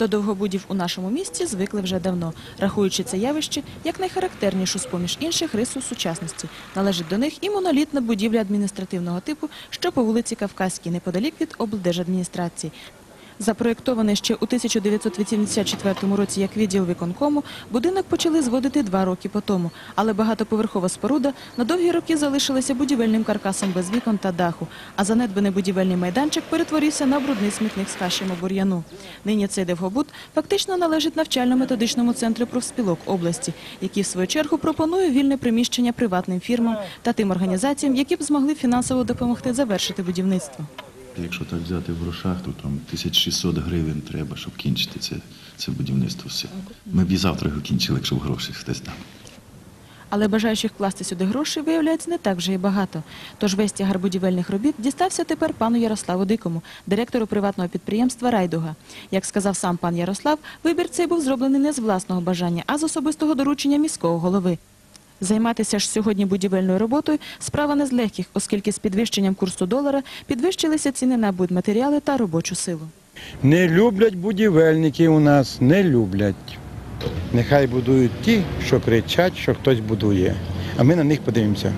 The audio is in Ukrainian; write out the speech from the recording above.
До довгобудів у нашому місті звикли вже давно, рахуючи це явище як найхарактернішу з-поміж інших рису сучасності. Належить до них і монолітна будівля адміністративного типу, що по вулиці Кавказькій, неподалік від облдержадміністрації. Запроєктований ще у 1984 році як відділ виконкому, будинок почали зводити два роки по тому. Але багатоповерхова споруда на довгі роки залишилася будівельним каркасом без вікон та даху, а занедбаний будівельний майданчик перетворився на брудний смітник з хащами бур'яну. Нині цей Девгобуд фактично належить навчально-методичному центру профспілок області, який в свою чергу пропонує вільне приміщення приватним фірмам та тим організаціям, які б змогли фінансово допомогти завершити будівництво. Якщо так взяти в грошах, то там 1600 гривень треба, щоб кінчити це, це будівництво все. Ми б і завтра його кінчили, якщо б гроші хтось дав. Але бажаючих класти сюди гроші, виявляється, не так вже і багато. Тож весь тягар будівельних робіт дістався тепер пану Ярославу Дикому, директору приватного підприємства «Райдуга». Як сказав сам пан Ярослав, вибір цей був зроблений не з власного бажання, а з особистого доручення міського голови. Займатися ж сьогодні будівельною роботою справа не з легких, оскільки з підвищенням курсу долара підвищилися ціни на будматеріали та робочу силу. Не люблять будівельники у нас, не люблять. Нехай будують ті, що кричать, що хтось будує. А ми на них подивимося.